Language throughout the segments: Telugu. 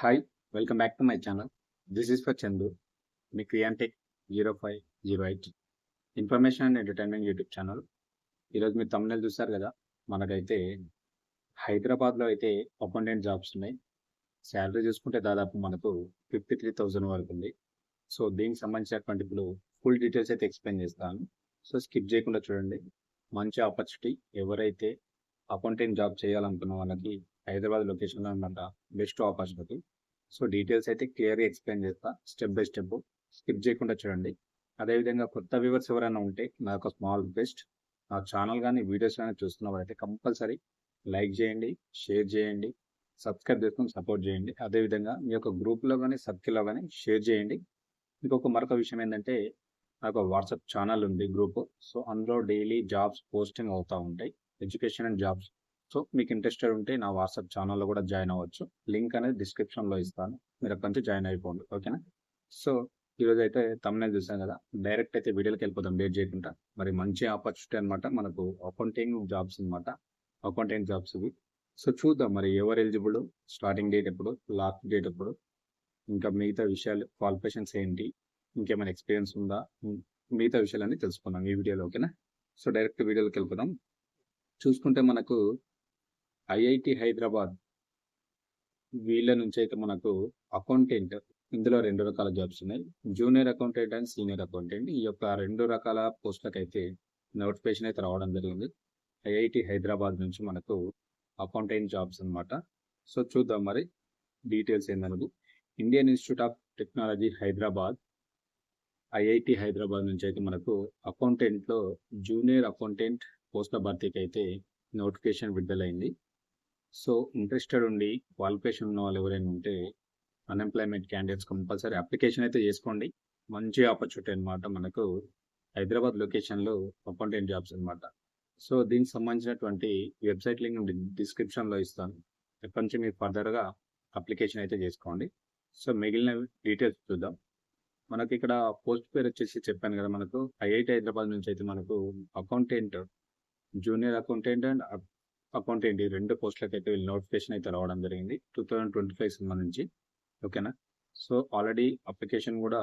Hi welcome back to my channel this is for Chandu me క్రియాంటెక్ zero five zero eight information and entertainment YouTube channel ఈరోజు మీరు తమిళ చూస్తారు కదా మనకైతే హైదరాబాద్లో అయితే అకౌంటెంట్ జాబ్స్ ఉన్నాయి. శాలరీ చూసుకుంటే దాదాపు మనకు ఫిఫ్టీ త్రీ థౌజండ్ వరకు ఉంది. సో దీనికి సంబంధించినటువంటి ఇప్పుడు ఫుల్ డీటెయిల్స్ అయితే ఎక్స్ప్లెయిన్ చేస్తాను. సో స్కిప్ చేయకుండా చూడండి. మంచి ఆపర్చునిటీ ఎవరైతే అకౌంటెంట్ జాబ్ చేయాలనుకున్న వాళ్ళకి హైదరాబాద్ లొకేషన్లో అనమాట బెస్ట్ ఆపర్చునిటీ సో డీటెయిల్స్ అయితే క్లియర్గా ఎక్స్ప్లెయిన్ చేస్తా స్టెప్ బై స్టెప్. స్కిప్ చేయకుండా చూడండి. అదేవిధంగా కొత్త వ్యూవర్స్ ఎవరైనా ఉంటే నా యొక్క స్మాల్ రిక్వెస్ట్ నా ఛానల్ కానీ వీడియోస్ కానీ చూస్తున్న వాళ్ళైతే కంపల్సరీ లైక్ చేయండి షేర్ చేయండి సబ్స్క్రైబ్ చేసుకొని సపోర్ట్ చేయండి. అదేవిధంగా మీ యొక్క గ్రూప్లో కానీ సర్కిల్లో కానీ షేర్ చేయండి. ఇంకొక మరొక విషయం ఏంటంటే నాకు వాట్సాప్ ఛానల్ ఉంది గ్రూప్. సో అందులో డైలీ జాబ్స్ పోస్టింగ్ అవుతూ ఉంటాయి. Education and jobs. సో మీకు ఇంట్రెస్టెడ్ ఉంటే నా వాట్సాప్ ఛానల్లో కూడా జాయిన్ అవ్వచ్చు. లింక్ అనేది డిస్క్రిప్షన్లో ఇస్తాను. మీరు అక్కడి నుంచి జాయిన్ అయిపోండి. ఓకేనా? సో ఈరోజు అయితే తమిళ చూసాం కదా? డైరెక్ట్ అయితే వీడియోకి వెళ్ళిపోతాం లేట్ చేయకుండా. మరి మంచి ఆపర్చునిటీ అనమాట మనకు అకౌంటింగ్ జాబ్స్ అనమాట అకౌంటింగ్ జాబ్స్ ఇవి. సో చూద్దాం మరి ఎవరు ఎలిజిబుల్? స్టార్టింగ్ డేట్ ఎప్పుడు? లాస్ట్ డేట్ ఎప్పుడు? ఇంకా మిగతా విషయాలు క్వాలిఫికేషన్స్ ఏంటి? ఇంకేమైనా ఎక్స్పీరియన్స్ ఉందా? మిగతా విషయాలన్నీ తెలుసుకుందాం ఈ వీడియోలో ఓకేనా? సో డైరెక్ట్ వీడియోలోకి వెళ్ళిపోదాం. చూసుకుంటే మనకు ఐఐటి హైదరాబాద్ వీళ్ళ నుంచి అయితే మనకు అకౌంటెంట్ ఇందులో రెండు రకాల జాబ్స్ ఉన్నాయి. Junior accountant and senior accountant. ఈ యొక్క రెండు రకాల పోస్టులకు అయితే నోటిఫికేషన్ అయితే రావడం జరిగింది. ఐఐటి హైదరాబాద్ నుంచి మనకు అకౌంటెంట్ జాబ్స్ అనమాట సో చూద్దాం మరి details ఏందన్నది Indian Institute of Technology Hyderabad IIT Hyderabad నుంచి అయితే మనకు అకౌంటెంట్లో జూనియర్ అకౌంటెంట్ పోస్టుల భర్తీకి అయితే నోటిఫికేషన్ విడుదలైంది. సో ఇంట్రెస్టెడ్ ఉండి క్వాలిఫికేషన్ ఉన్న వాళ్ళు ఎవరైనా ఉంటే అన్ఎంప్లాయ్మెంట్ క్యాండిడేట్స్ కంపల్సరీ అప్లికేషన్ అయితే చేసుకోండి. మంచి ఆపర్చునిటీ అనమాట మనకు. హైదరాబాద్ లొకేషన్లో అకౌంటెంట్ జాబ్స్ అనమాట సో దీనికి సంబంధించినటువంటి వెబ్సైట్ లింక్ డిస్క్రిప్షన్లో ఇస్తాను. ఇక్కడి నుంచి మీరు ఫర్దర్గా అప్లికేషన్ అయితే చేసుకోండి. సో మిగిలిన డీటెయిల్స్ చూద్దాం. మనకి ఇక్కడ పోస్ట్ పేరు వచ్చేసి చెప్పాను కదా మనకు. ఐఐటి హైదరాబాద్ నుంచి అయితే మనకు accountant junior accountant and account ఏంటి? రెండు పోస్టులకు అయితే వీళ్ళు నోటిఫికేషన్ అయితే రావడం జరిగింది. టూ థౌజండ్ ట్వంటీ ఫైవ్ సంబంధించి ఓకేనా? సో ఆల్రెడీ అప్లికేషన్ కూడా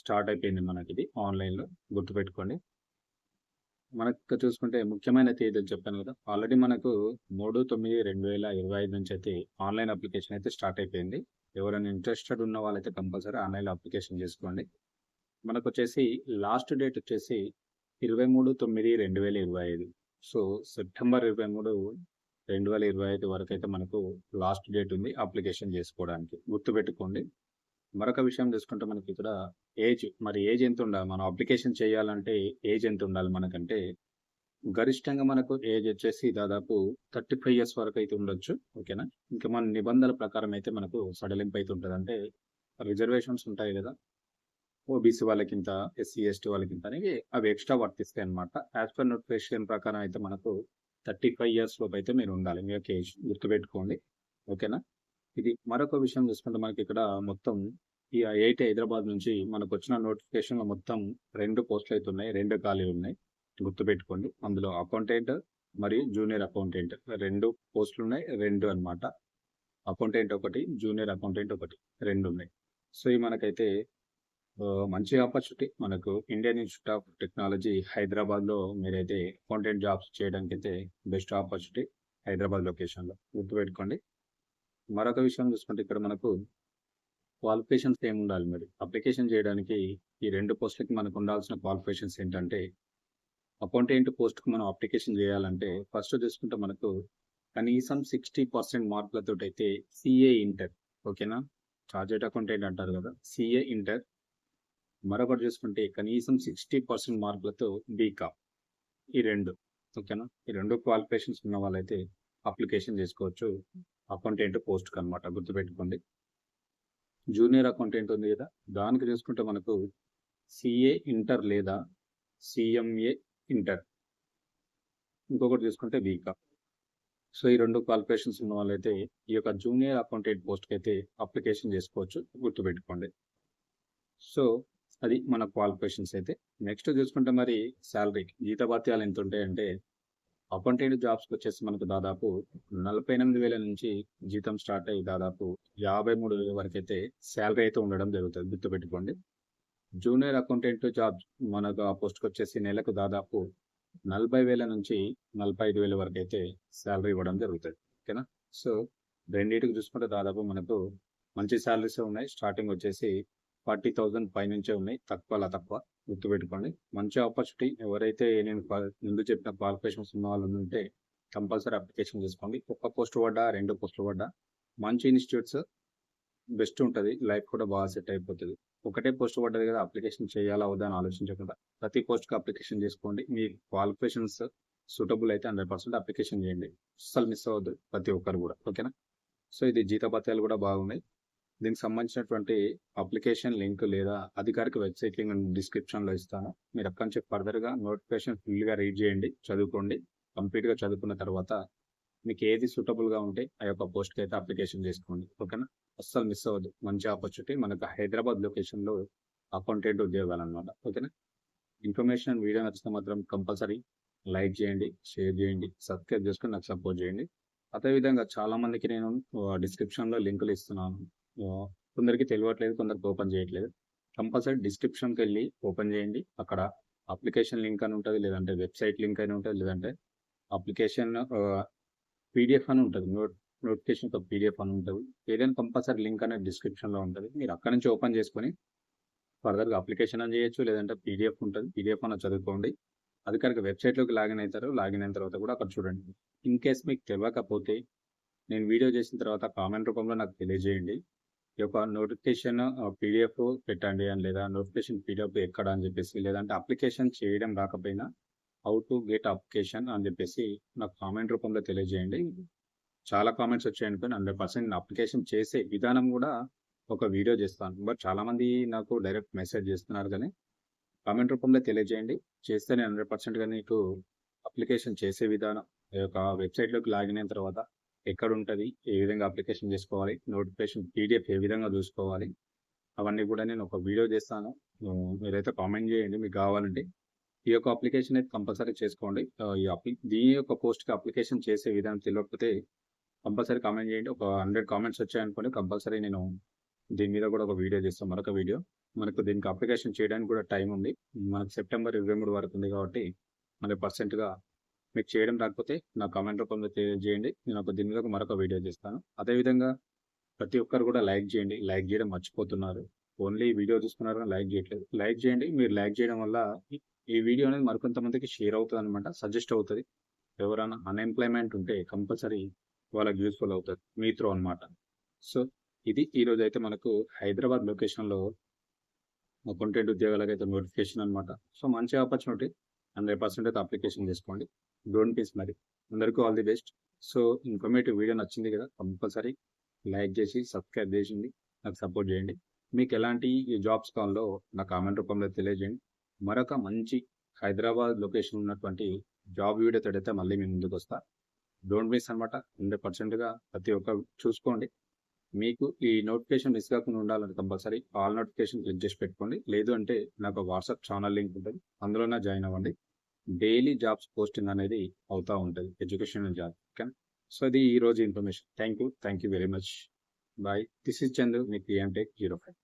స్టార్ట్ అయిపోయింది మనకి ఇది ఆన్లైన్లో. గుర్తుపెట్టుకోండి. మనకు చూసుకుంటే ముఖ్యమైన తేదీలు చెప్పాను కదా. ఆల్రెడీ మనకు మూడు తొమ్మిది రెండు వేల ఇరవై ఐదు నుంచి అయితే ఆన్లైన్ అప్లికేషన్ అయితే స్టార్ట్ అయిపోయింది. ఎవరైనా ఇంట్రెస్టెడ్ ఉన్న వాళ్ళైతే కంపల్సరీ ఆన్లైన్లో అప్లికేషన్ చేసుకోండి. మనకు వచ్చేసి లాస్ట్ డేట్ వచ్చేసి ఇరవై మూడు తొమ్మిది రెండు వేల ఇరవై ఐదు. సో సెప్టెంబర్ ఇరవై మూడు రెండు వేల ఇరవై ఐదు వరకు అయితే మనకు లాస్ట్ డేట్ ఉంది అప్లికేషన్ చేసుకోవడానికి. గుర్తుపెట్టుకోండి. మరొక విషయం తీసుకుంటే మనకి ఇక్కడ ఏజ్ మరి ఏజ్ ఎంత ఉండాలి? మనం అప్లికేషన్ చేయాలంటే ఏజ్ ఎంత ఉండాలి మనకంటే? గరిష్టంగా మనకు ఏజ్ వచ్చేసి దాదాపు థర్టీ ఫైవ్ ఇయర్స్ వరకు అయితే ఉండొచ్చు ఓకేనా? ఇంకా మన నిబంధనల ప్రకారం అయితే మనకు సడలింపు అయితే ఉంటుంది అంటే రిజర్వేషన్స్ ఉంటాయి కదా? ఓబీసీ వాళ్ళకింత ఎస్సీ ఎస్టీ వాళ్ళకింత అనేవి అవి ఎక్స్ట్రా వర్తిస్తాయి అనమాట యాజ్ పర్ నోటిఫికేషన్ ప్రకారం అయితే మనకు థర్టీ ఫైవ్ ఇయర్స్ లోపు అయితే మీరు ఉండాలి. మీ యొక్క ఏజ్ గుర్తుపెట్టుకోండి. ఓకేనా? ఇది మరొక విషయం చూసుకుంటే మనకి ఇక్కడ మొత్తం ఈ ఐఐటి హైదరాబాద్ నుంచి మనకు వచ్చిన నోటిఫికేషన్లో మొత్తం రెండు పోస్టులు అయితే ఉన్నాయి రెండు ఖాళీ ఉన్నాయి. గుర్తుపెట్టుకోండి. అందులో అకౌంటెంట్ మరియు జూనియర్ అకౌంటెంట్ రెండు పోస్టులు ఉన్నాయి. రెండు అనమాట అకౌంటెంట్ ఒకటి జూనియర్ అకౌంటెంట్ ఒకటి. రెండు ఉన్నాయి. సో ఇవి మనకైతే మంచి ఆపర్చునిటీ మనకు ఇండియన్ ఇన్స్టిట్యూట్ ఆఫ్ టెక్నాలజీ హైదరాబాద్లో మీరైతే అకౌంటెంట్ జాబ్స్ చేయడానికి అయితే బెస్ట్ ఆపర్చునిటీ హైదరాబాద్ లొకేషన్లో గుర్తుపెట్టుకోండి. మరొక విషయం చూసుకుంటే ఇక్కడ మనకు క్వాలిఫికేషన్స్ ఏమి ఉండాలి మరి? అప్లికేషన్ చేయడానికి ఈ రెండు పోస్టులకి మనకు ఉండాల్సిన క్వాలిఫికేషన్స్ ఏంటంటే అకౌంటెంట్ పోస్ట్కి మనం అప్లికేషన్ చేయాలంటే ఫస్ట్ చూసుకుంటే మనకు కనీసం సిక్స్టీ పర్సెంట్ మార్కులతో అయితే సిఏ ఇంటర్ ఓకేనా? చార్జెట్ అకౌంటెంట్ అంటారు కదా సిఏ ఇంటర్ మరొకటి చూసుకుంటే కనీసం సిక్స్టీ పర్సెంట్ మార్కులతో బీకా ఈ రెండు ఓకేనా? ఈ రెండు క్వాలిఫికేషన్స్ ఉన్న వాళ్ళైతే అప్లికేషన్ చేసుకోవచ్చు. అకౌంటెంట్ పోస్ట్కి అనమాట గుర్తుపెట్టుకోండి. జూనియర్ అకౌంటెంట్ ఉంది కదా దానికి చూసుకుంటే మనకు సిఏ ఇంటర్ లేదా సిఎంఏ ఇంటర్. ఇంకొకటి చూసుకుంటే బీకామ్ సో ఈ రెండు క్వాలిఫికేషన్స్ ఉన్న వాళ్ళైతే ఈ యొక్క జూనియర్ అకౌంటెంట్ పోస్ట్కి అయితే అప్లికేషన్ చేసుకోవచ్చు గుర్తుపెట్టుకోండి. సో అది మన క్వాలిఫికేషన్స్ అయితే. నెక్స్ట్ చూసుకుంటే మరి శాలరీ జీతభత్యాలు ఎంత ఉంటాయంటే అకౌంటెంట్ జాబ్స్కి వచ్చేసి మనకు దాదాపు నలభై ఎనిమిది వేల నుంచి జీతం స్టార్ట్ అయ్యి దాదాపు యాభై మూడు వేల వరకు అయితే శాలరీ అయితే ఉండడం జరుగుతుంది. గుర్తుపెట్టుకోండి. జూనియర్ అకౌంటెంట్ జాబ్ మనకు ఆ పోస్ట్కి వచ్చేసి నెలకు దాదాపు నలభై వేల నుంచి నలభై ఐదు వేల వరకు అయితే శాలరీ ఇవ్వడం జరుగుతుంది. ఓకేనా? సో రెండింటికి చూసుకుంటే దాదాపు మనకు మంచి శాలరీస్ ఉన్నాయి. స్టార్టింగ్ వచ్చేసి ఫార్టీ థౌజండ్ పైనుంచే ఉన్నాయి. తక్కువ అలా తక్కువ. గుర్తుపెట్టుకోండి. మంచి ఆపర్చునిటీ ఎవరైతే నేను ముందు చెప్పిన క్వాలిఫికేషన్స్ ఉన్న వాళ్ళు ఉంటే కంపల్సరీ అప్లికేషన్ చేసుకోండి ఒక్క పోస్ట్ పడ్డా రెండు పోస్టులు పడ్డా మంచి ఇన్స్టిట్యూట్స్ బెస్ట్ ఉంటుంది. లైఫ్ కూడా బాగా సెట్ అయిపోతుంది. ఒకటే పోస్ట్ పడ్డది కదా అప్లికేషన్ చేయాలా వద్దా అని ఆలోచించకుండా ప్రతి పోస్ట్కి అప్లికేషన్ చేసుకోండి మీ క్వాలిఫికేషన్స్ సూటబుల్ అయితే హండ్రెడ్ పర్సెంట్ అప్లికేషన్ చేయండి. అస్సలు మిస్ అవ్వద్దు ప్రతి ఒక్కరు కూడా. ఓకేనా? సో ఇది జీతపత్యాలు కూడా బాగున్నాయి. దీనికి సంబంధించినటువంటి అప్లికేషన్ లింక్ లేదా అధికారిక వెబ్సైట్ లింక్ డిస్క్రిప్షన్లో ఇస్తాను. మీరు అక్కడి నుంచి ఫర్దర్గా నోటిఫికేషన్ ఫుల్గా రీడ్ చేయండి చదువుకోండి. కంప్లీట్గా చదువుకున్న తర్వాత మీకు ఏది సూటబుల్గా ఉంటే ఆ యొక్క పోస్ట్కి అయితే అప్లికేషన్ చేసుకోండి. ఓకేనా? అస్సలు మిస్ అవ్వద్దు. మంచి ఆపర్చునిటీ. మనకు హైదరాబాద్ లొకేషన్లో అకౌంటెంట్ ఉద్యోగాలు అనమాట ఓకేనా? ఇన్ఫర్మేషన్ వీడియో నచ్చితే మాత్రం కంపల్సరీ లైక్ చేయండి షేర్ చేయండి సబ్స్క్రైబ్ చేసుకొని నాకు సపోర్ట్ చేయండి. అదేవిధంగా చాలామందికి నేను డిస్క్రిప్షన్లో లింకులు ఇస్తున్నాను. కొందరికి తెలియట్లేదు కొందరికి ఓపెన్ చేయట్లేదు. కంపల్సరీ డిస్క్రిప్షన్కి వెళ్ళి ఓపెన్ చేయండి. అక్కడ అప్లికేషన్ లింక్ అని ఉంటుంది లేదంటే వెబ్సైట్ లింక్ అని ఉంటుంది లేదంటే అప్లికేషన్ పీడిఎఫ్ అని ఉంటుంది. నోట్ నోటిఫికేషన్ ఒక పీడిఎఫ్ అని ఉంటుంది. ఏదైనా కంపల్సరీ లింక్ అనేది డిస్క్రిప్షన్లో ఉంటుంది. మీరు అక్కడ నుంచి ఓపెన్ చేసుకొని ఫర్దర్గా అప్లికేషన్ అని చేయొచ్చు లేదంటే పీడిఎఫ్ ఉంటుంది. పీడిఎఫ్ అని చదువుకోండి. అధికారిక వెబ్సైట్లోకి లాగిన్ అవుతారు లాగిన్ అయిన తర్వాత కూడా అక్కడ చూడండి. ఇన్ కేస్ మీకు తెలియకపోతే నేను వీడియో చేసిన తర్వాత కామెంట్ రూపంలో నాకు తెలియజేయండి. ఈ యొక్క నోటిఫికేషన్ పీడిఎఫ్ పెట్టండి అని లేదా నోటిఫికేషన్ పీడిఎఫ్ ఎక్కడ అని చెప్పేసి లేదంటే అప్లికేషన్ చేయడం రాకపోయినా హౌ టు గెట్ అప్లికేషన్ అని చెప్పేసి నాకు కామెంట్ రూపంలో తెలియజేయండి. చాలా కామెంట్స్ వచ్చాయనుకోని హండ్రెడ్ పర్సెంట్ అప్లికేషన్ చేసే విధానం కూడా ఒక వీడియో చేస్తాను. బట్ చాలామంది నాకు డైరెక్ట్ మెసేజ్ చేస్తున్నారు కానీ కామెంట్ రూపంలో తెలియజేయండి. చేస్తే నేను హండ్రెడ్ పర్సెంట్గా నీకు అప్లికేషన్ చేసే విధానం ఈ యొక్క వెబ్సైట్లోకి లాగిన్ అయిన తర్వాత ఎక్కడ ఉంటుంది ఏ విధంగా అప్లికేషన్ చేసుకోవాలి నోటిఫికేషన్ పీడిఎఫ్ ఏ విధంగా చూసుకోవాలి అవన్నీ కూడా నేను ఒక వీడియో చేస్తాను. మీరైతే కామెంట్ చేయండి మీకు కావాలంటే. ఈ యొక్క అప్లికేషన్ అయితే కంపల్సరీ చేసుకోండి. ఈ అప్లి దీని యొక్క పోస్ట్కి అప్లికేషన్ చేసే విధానం తెలియకపోతే కంపల్సరీ కామెంట్ చేయండి. ఒక హండ్రెడ్ కామెంట్స్ వచ్చాయనుకోండి కంపల్సరీ నేను దీని మీద కూడా ఒక వీడియో చేస్తాను మరొక వీడియో. మనకు దీనికి అప్లికేషన్ చేయడానికి కూడా టైం ఉంది. మనకు సెప్టెంబర్ ఇరవై మూడు వరకు ఉంది కాబట్టి మనకి పర్సెంట్గా మీకు చేయడం రాకపోతే నా కామెంట్ రూపంలో తెలియజేయండి. నేను ఒక దీని మీద ఒక మరొక వీడియో చేస్తాను. అదేవిధంగా ప్రతి ఒక్కరు కూడా లైక్ చేయండి. లైక్ చేయడం మర్చిపోతున్నారు. ఓన్లీ వీడియో చూస్తున్నారు కానీ లైక్ చేయట్లేదు. లైక్ చేయండి. మీరు లైక్ చేయడం వల్ల ఈ- వీడియో అనేది మరికొంతమందికి షేర్ అవుతుంది అనమాట సజెస్ట్ అవుతుంది. ఎవరైనా అన్ఎంప్లాయ్మెంట్ ఉంటే కంపల్సరీ వాళ్ళకి యూస్ఫుల్ అవుతుంది. మీ త్రో అనమాట సో ఇది ఈరోజు అయితే మనకు హైదరాబాద్ లొకేషన్లో కంటెంట్ ఉద్యోగాలకు అయితే నోటిఫికేషన్ అనమాట సో మంచి ఆపర్చునిటీ హండ్రెడ్ పర్సెంట్ అయితే అప్లికేషన్ చేసుకోండి. డోంట్ మిస్ మరి అందరికీ all the best so informative video నచ్చింది కదా కంపల్సరీ లైక్ చేసి సబ్స్క్రైబ్ చేసింది నాకు సపోర్ట్ చేయండి. మీకు ఎలాంటి జాబ్స్ కాల్లో నా కామెంట్ రూపంలో తెలియజేయండి. మరొక మంచి హైదరాబాద్ లొకేషన్ ఉన్నటువంటి జాబ్ వీడియో తడితే మళ్ళీ మీ ముందుకు వస్తా. డోంట్ మిస్ అనమాట హండ్రెడ్ పర్సెంట్గా ప్రతి ఒక్క చూసుకోండి. మీకు ఈ నోటిఫికేషన్ మిస్ కాకుండా ఉండాలంటే కంపల్సరీ ఆల్ నోటిఫికేషన్ క్లిక్ చేసి పెట్టుకోండి. లేదు అంటే నాకు వాట్సాప్ ఛానల్ లింక్ ఉంటుంది. అందులోనే జాయిన్ అవ్వండి. డైలీ జాబ్స్ పోస్టింగ్ అనేది అవుతూ ఉంటుంది. ఎడ్యుకేషనల్ జాబ్ ఓకే సో ఇది ఈ రోజు information thank you thank you very much bye this is Chandu me PM zero five